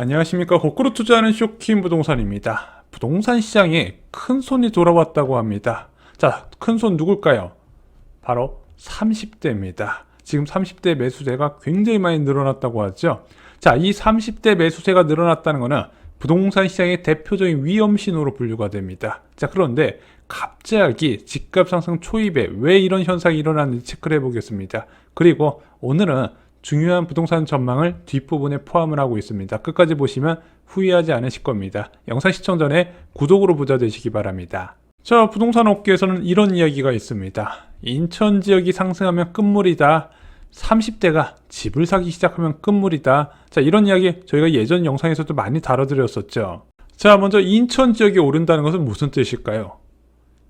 안녕하십니까 거꾸로 투자하는 쇼킹 부동산입니다. 부동산 시장에 큰 손이 돌아왔다고 합니다. 자, 큰 손 누굴까요? 바로 30대입니다. 지금 30대 매수세가 굉장히 많이 늘어났다고 하죠. 자, 이 30대 매수세가 늘어났다는 것은 부동산 시장의 대표적인 위험 신호로 분류가 됩니다. 자, 그런데 갑자기 집값 상승 초입에 왜 이런 현상이 일어났는지 체크를 해보겠습니다. 그리고 오늘은 중요한 부동산 전망을 뒷부분에 포함을 하고 있습니다. 끝까지 보시면 후회하지 않으실 겁니다. 영상 시청 전에 구독으로 부자 되시기 바랍니다. 자, 부동산 업계에서는 이런 이야기가 있습니다. 인천 지역이 상승하면 끝물이다. 30대가 집을 사기 시작하면 끝물이다. 자, 이런 이야기 저희가 예전 영상에서도 많이 다뤄드렸었죠. 자, 먼저 인천 지역이 오른다는 것은 무슨 뜻일까요?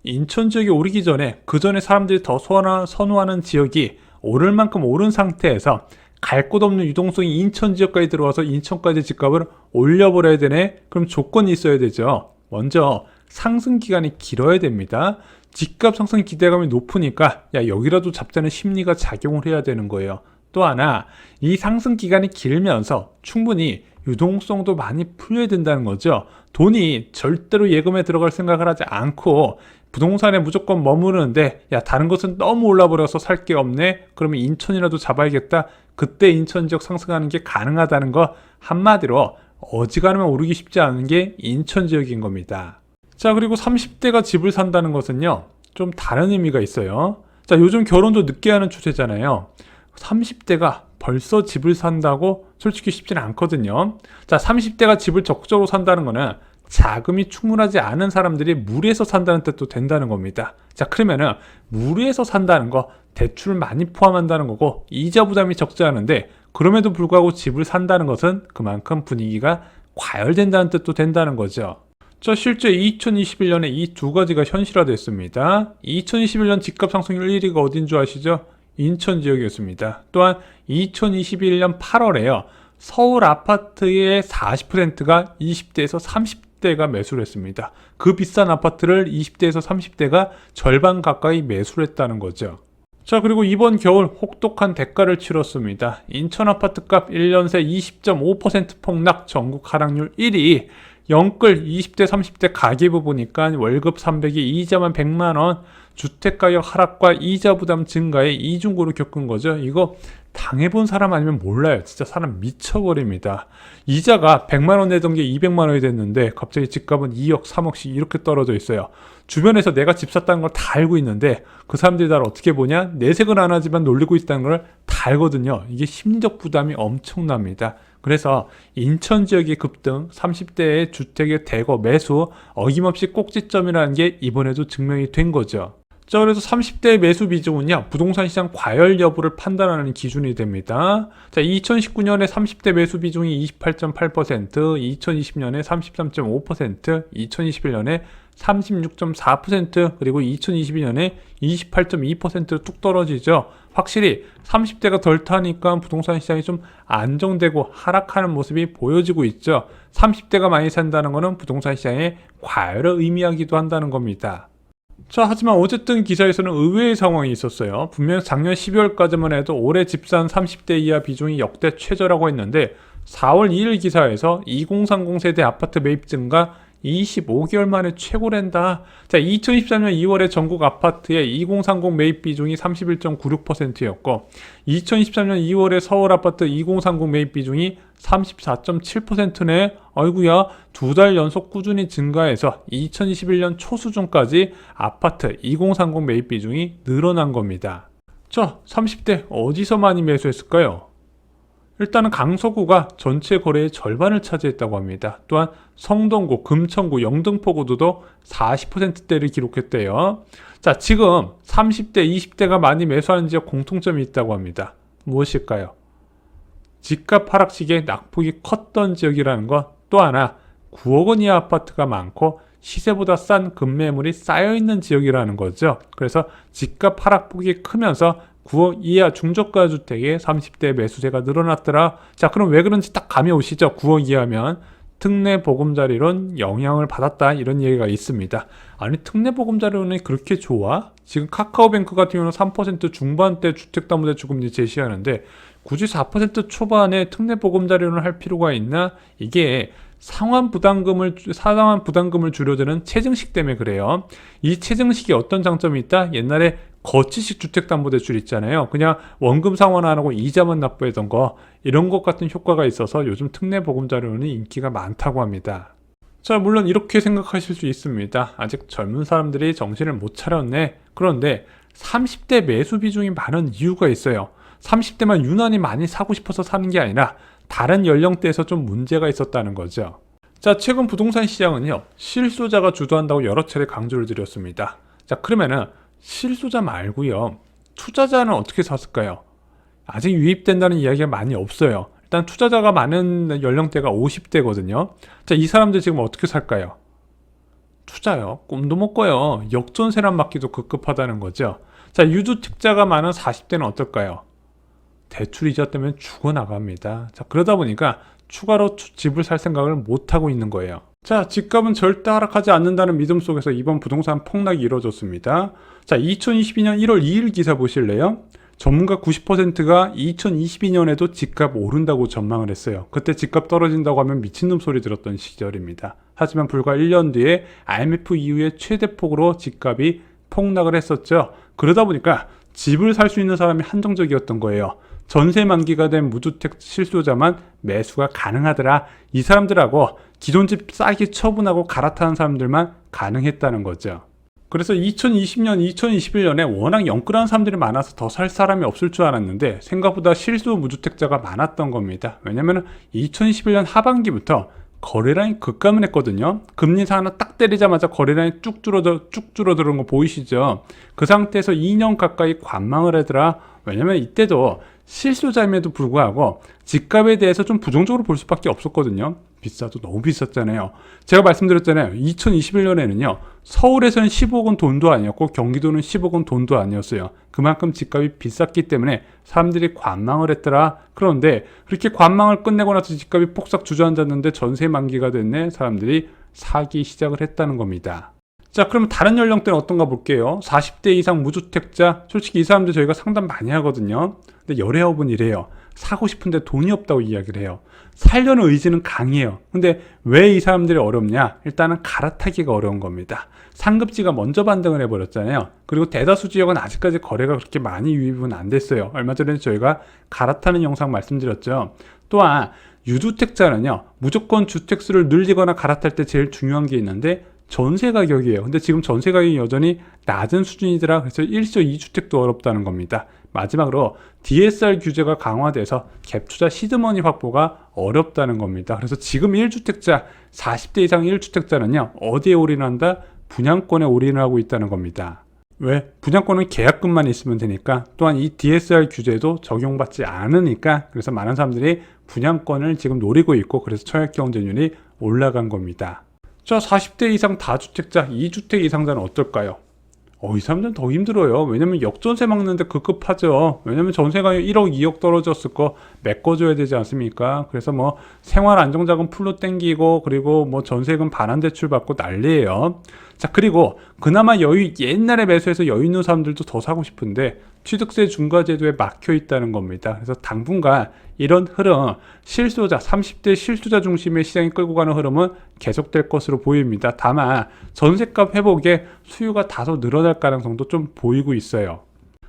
인천 지역이 오르기 전에 그 전에 사람들이 더 선호하는 지역이 오를 만큼 오른 상태에서 갈 곳 없는 유동성이 인천 지역까지 들어와서 인천까지 집값을 올려버려야 되네? 그럼 조건이 있어야 되죠. 먼저 상승 기간이 길어야 됩니다. 집값 상승 기대감이 높으니까 야 여기라도 잡자는 심리가 작용을 해야 되는 거예요. 또 하나 이 상승 기간이 길면서 충분히 유동성도 많이 풀려야 된다는 거죠. 돈이 절대로 예금에 들어갈 생각을 하지 않고 부동산에 무조건 머무르는데 야 다른 것은 너무 올라버려서 살 게 없네. 그러면 인천이라도 잡아야겠다. 그때 인천 지역 상승하는 게 가능하다는 거 한마디로 어지간하면 오르기 쉽지 않은 게 인천 지역인 겁니다. 자 그리고 30대가 집을 산다는 것은요 좀 다른 의미가 있어요. 자 요즘 결혼도 늦게 하는 추세잖아요. 30대가 벌써 집을 산다고 솔직히 쉽지는 않거든요. 자, 30대가 집을 적극적으로 산다는 거는 자금이 충분하지 않은 사람들이 무리해서 산다는 뜻도 된다는 겁니다. 자, 그러면은 무리해서 산다는 거 대출을 많이 포함한다는 거고 이자 부담이 적지 않은데 그럼에도 불구하고 집을 산다는 것은 그만큼 분위기가 과열된다는 뜻도 된다는 거죠. 자, 실제 2021년에 이 두 가지가 현실화됐습니다. 2021년 집값 상승률 1위가 어딘 줄 아시죠? 인천 지역이었습니다. 또한 2021년 8월에요. 서울 아파트의 40%가 20대에서 30대가 매수를 했습니다. 그 비싼 아파트를 20대에서 30대가 절반 가까이 매수를 했다는 거죠. 자, 그리고 이번 겨울 혹독한 대가를 치렀습니다. 인천 아파트값 1년 새 20.5% 폭락 전국 하락률 1위. 영끌 20대 30대 가계부 보니까 월급 300이 이자만 100만 원, 주택가격 하락과 이자 부담 증가에 이중고를 겪은 거죠. 이거 당해본 사람 아니면 몰라요. 진짜 사람 미쳐버립니다. 이자가 100만 원 내던 게 200만 원이 됐는데 갑자기 집값은 2억, 3억씩 이렇게 떨어져 있어요. 주변에서 내가 집 샀다는 걸 다 알고 있는데 그 사람들이 나를 어떻게 보냐? 내색은 안 하지만 놀리고 있다는 걸 다 알거든요. 이게 심리적 부담이 엄청납니다. 그래서 인천 지역의 급등, 30대의 주택의 대거 매수, 어김없이 꼭지점이라는 게 이번에도 증명이 된 거죠. 자, 그래서 30대의 매수 비중은요, 부동산 시장 과열 여부를 판단하는 기준이 됩니다. 자, 2019년에 30대 매수 비중이 28.8%, 2020년에 33.5%, 2021년에 36.4%, 그리고 2022년에 28.2%뚝 떨어지죠. 확실히 30대가 덜 타니까 부동산 시장이 좀 안정되고 하락하는 모습이 보여지고 있죠. 30대가 많이 산다는 것은 부동산 시장의 과열을 의미하기도 한다는 겁니다. 자, 하지만 어쨌든 기사에서는 의외의 상황이 있었어요. 분명 작년 12월까지만 해도 올해 집산 30대 이하 비중이 역대 최저라고 했는데 4월 2일 기사에서 2030 세대 아파트 매입 증가 25개월 만에 최고랜다. 자, 2023년 2월에 전국 아파트의 2030 매입 비중이 31.96%였고, 2023년 2월에 서울 아파트 2030 매입 비중이 34.7%네. 아이구야, 두 달 연속 꾸준히 증가해서 2021년 초 수준까지 아파트 2030 매입 비중이 늘어난 겁니다. 자, 30대 어디서 많이 매수했을까요? 일단은 강서구가 전체 거래의 절반을 차지했다고 합니다. 또한 성동구, 금천구, 영등포구도 40%대를 기록했대요. 자, 지금 30대, 20대가 많이 매수하는 지역 공통점이 있다고 합니다. 무엇일까요? 집값 하락 시기에 낙폭이 컸던 지역이라는 것 또 하나 9억 원 이하 아파트가 많고 시세보다 싼 급매물이 쌓여 있는 지역이라는 거죠. 그래서 집값 하락폭이 크면서 9억 이하 중저가 주택의 30대 매수세가 늘어났더라. 자, 그럼 왜 그런지 딱 감이 오시죠? 9억 이하면 특례 보금자리론 영향을 받았다 이런 얘기가 있습니다. 아니 특례 보금자리론이 그렇게 좋아? 지금 카카오뱅크 같은 경우는 3% 중반대 주택담보대출금리 제시하는데 굳이 4% 초반에 특례 보금자리론을 할 필요가 있나? 이게 상환 부담금을 상환 부담금을 줄여드는 체증식 때문에 그래요. 이 체증식이 어떤 장점이 있다? 옛날에 거치식 주택담보대출 있잖아요. 그냥 원금 상환 안 하고 이자만 납부했던 거 이런 것 같은 효과가 있어서 요즘 특례 보금자리론이 인기가 많다고 합니다. 자, 물론 이렇게 생각하실 수 있습니다. 아직 젊은 사람들이 정신을 못 차렸네. 그런데 30대 매수 비중이 많은 이유가 있어요. 30대만 유난히 많이 사고 싶어서 사는 게 아니라 다른 연령대에서 좀 문제가 있었다는 거죠. 자, 최근 부동산 시장은요, 실소자가 주도한다고 여러 차례 강조를 드렸습니다. 자, 그러면은 실소자 말고요, 투자자는 어떻게 샀을까요? 아직 유입된다는 이야기가 많이 없어요. 일단 투자자가 많은 연령대가 50대거든요. 자, 이 사람들 지금 어떻게 살까요? 투자요? 꿈도 못 꿔요. 역전세란 맞기도 급급하다는 거죠. 자, 유주택자가 많은 40대는 어떨까요? 대출 이자 때문에 죽어나갑니다. 자, 그러다 보니까 추가로 추- 집을 살 생각을 못하고 있는 거예요. 자, 집값은 절대 하락하지 않는다는 믿음 속에서 이번 부동산 폭락이 이루어졌습니다. 자, 2022년 1월 2일 기사 보실래요? 전문가 90%가 2022년에도 집값 오른다고 전망을 했어요. 그때 집값 떨어진다고 하면 미친놈 소리 들었던 시절입니다. 하지만 불과 1년 뒤에 IMF 이후에 최대 폭으로 집값이 폭락을 했었죠. 그러다 보니까 집을 살 수 있는 사람이 한정적이었던 거예요. 전세 만기가 된 무주택 실소자만 매수가 가능하더라. 이 사람들하고 기존 집 싸게 처분하고 갈아타는 사람들만 가능했다는 거죠. 그래서 2020년, 2021년에 워낙 영끌한 사람들이 많아서 더 살 사람이 없을 줄 알았는데 생각보다 실수 무주택자가 많았던 겁니다. 왜냐면 2021년 하반기부터 거래량이 급감을 했거든요. 금리 하나 딱 때리자마자 거래량이 쭉 줄어들 쭉 줄어드는 거 보이시죠? 그 상태에서 2년 가까이 관망을 하더라. 왜냐면 이때도 실수자임에도 불구하고 집값에 대해서 좀 부정적으로 볼 수밖에 없었거든요. 비싸도 너무 비쌌잖아요. 제가 말씀드렸잖아요. 2021년에는요. 서울에서는 10억 원 돈도 아니었고 경기도는 10억 원 돈도 아니었어요. 그만큼 집값이 비쌌기 때문에 사람들이 관망을 했더라. 그런데 그렇게 관망을 끝내고 나서 집값이 폭삭 주저앉았는데 전세 만기가 됐네. 사람들이 사기 시작을 했다는 겁니다. 자, 그러면 다른 연령대는 어떤가 볼게요. 40대 이상 무주택자. 솔직히 이 사람들 저희가 상담 많이 하거든요. 근데 열애업은 이래요. 사고 싶은데 돈이 없다고 이야기를 해요. 살려는 의지는 강해요. 근데 왜 이 사람들이 어렵냐? 일단은 갈아타기가 어려운 겁니다. 상급지가 먼저 반등을 해버렸잖아요. 그리고 대다수 지역은 아직까지 거래가 그렇게 많이 유입은 안 됐어요. 얼마 전에 저희가 갈아타는 영상 말씀드렸죠. 또한 유주택자는요, 무조건 주택수를 늘리거나 갈아탈 때 제일 중요한 게 있는데 전세 가격이에요. 근데 지금 전세 가격이 여전히 낮은 수준이더라. 그래서 1조 2주택도 어렵다는 겁니다. 마지막으로 DSR 규제가 강화돼서 갭투자 시드머니 확보가 어렵다는 겁니다. 그래서 지금 1주택자, 40대 이상 1주택자는요, 어디에 올인한다? 분양권에 올인을 하고 있다는 겁니다. 왜? 분양권은 계약금만 있으면 되니까 또한 이 DSR 규제도 적용받지 않으니까 그래서 많은 사람들이 분양권을 지금 노리고 있고 그래서 청약 경쟁률이 올라간 겁니다. 자, 40대 이상 다주택자, 2주택 이상자는 어떨까요? 어, 이 사람들은 더 힘들어요. 왜냐면 역전세 막는데 급급하죠. 왜냐면 전세가 1억, 2억 떨어졌을 거 메꿔줘야 되지 않습니까? 그래서 뭐 생활 안정자금 풀로 땡기고 그리고 뭐 전세금 반환 대출 받고 난리예요. 자, 그리고 그나마 여유, 옛날에 매수해서 여유 있는 사람들도 더 사고 싶은데 취득세 중과 제도에 막혀 있다는 겁니다. 그래서 당분간 이런 흐름, 실수자, 30대 실수자 중심의 시장이 끌고 가는 흐름은 계속될 것으로 보입니다. 다만 전세값 회복에 수요가 다소 늘어날 가능성도 좀 보이고 있어요.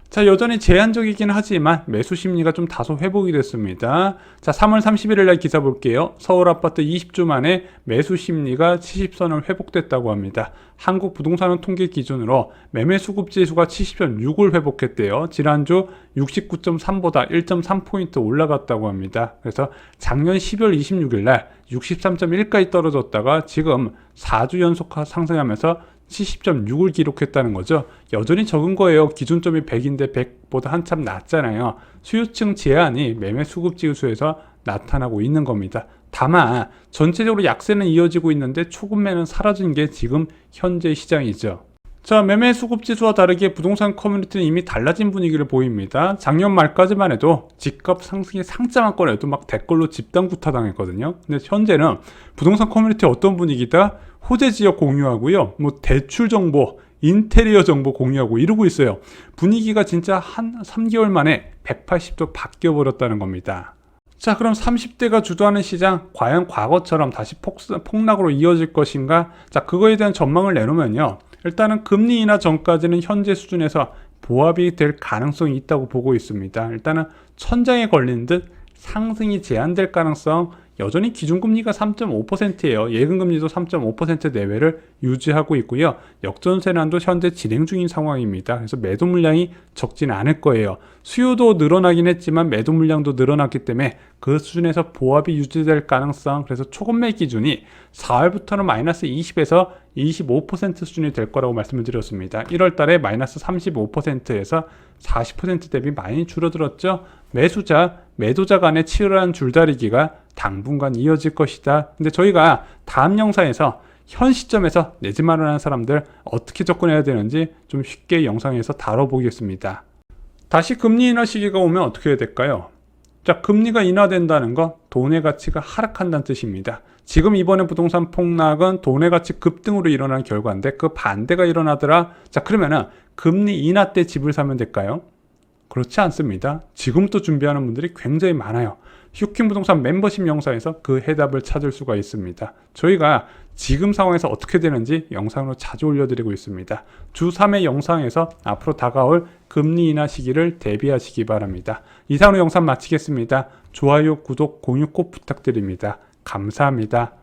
자, 여전히 제한적이긴 하지만 매수 심리가 좀 다소 회복이 됐습니다. 자, 3월 31일 날 기사 볼게요. 서울 아파트 20주 만에 매수 심리가 70선을 회복됐다고 합니다. 한국 부동산원 통계 기준으로 매매 수급 지수가 70.6을 회복했대요. 지난주 69.3보다 1.3포인트 올라갔다고 합니다. 그래서 작년 12월 26일 날 63.1까지 떨어졌다가 지금 4주 연속 상승하면서 70.6을 기록했다는 거죠. 여전히 적은 거예요. 기준점이 100인데 100보다 한참 낮잖아요. 수요층 제한이 매매 수급 지수에서 나타나고 있는 겁니다. 다만 전체적으로 약세는 이어지고 있는데 초급매는 사라진 게 지금 현재 시장이죠. 자, 매매 수급 지수와 다르게 부동산 커뮤니티는 이미 달라진 분위기를 보입니다. 작년 말까지만 해도 집값 상승의 상장한 건에도 막 댓글로 집단 구타당했거든요. 근데 현재는 부동산 커뮤니티 어떤 분위기다? 호재 지역 공유하고요. 뭐 대출 정보 인테리어 정보 공유하고 이러고 있어요. 분위기가 진짜 한 3개월 만에 180도 바뀌어 버렸다는 겁니다. 자, 그럼 30대가 주도하는 시장 과연 과거처럼 다시 폭, 폭락으로 이어질 것인가? 자, 그거에 대한 전망을 내놓으면요. 일단은 금리 인하 전까지는 현재 수준에서 보합이 될 가능성이 있다고 보고 있습니다. 일단은 천장에 걸린 듯 상승이 제한될 가능성 여전히 기준금리가 3.5%예요. 예금금리도 3.5% 내외를 유지하고 있고요. 역전세난도 현재 진행 중인 상황입니다. 그래서 매도 물량이 적진 않을 거예요. 수요도 늘어나긴 했지만 매도 물량도 늘어났기 때문에 그 수준에서 보합이 유지될 가능성 그래서 초급매 기준이 4월부터는 마이너스 20에서 25% 수준이 될 거라고 말씀을 드렸습니다. 1월 달에 마이너스 35%에서 40% 대비 많이 줄어들었죠. 매수자, 매도자 간의 치열한 줄다리기가 당분간 이어질 것이다. 근데 저희가 다음 영상에서 현 시점에서 내 집 마련하는 사람들 어떻게 접근해야 되는지 좀 쉽게 영상에서 다뤄보겠습니다. 다시 금리 인하 시기가 오면 어떻게 해야 될까요? 자, 금리가 인하된다는 건 돈의 가치가 하락한다는 뜻입니다. 지금 이번에 부동산 폭락은 돈의 가치 급등으로 일어난 결과인데 그 반대가 일어나더라. 자, 그러면은 금리 인하 때 집을 사면 될까요? 그렇지 않습니다. 지금부터 준비하는 분들이 굉장히 많아요. 휴킹 부동산 멤버십 영상에서 그 해답을 찾을 수가 있습니다. 저희가 지금 상황에서 어떻게 되는지 영상으로 자주 올려드리고 있습니다. 주 3회 영상에서 앞으로 다가올 금리 인하 시기를 대비하시기 바랍니다. 이상으로 영상 마치겠습니다. 좋아요, 구독, 공유 꼭 부탁드립니다. 감사합니다.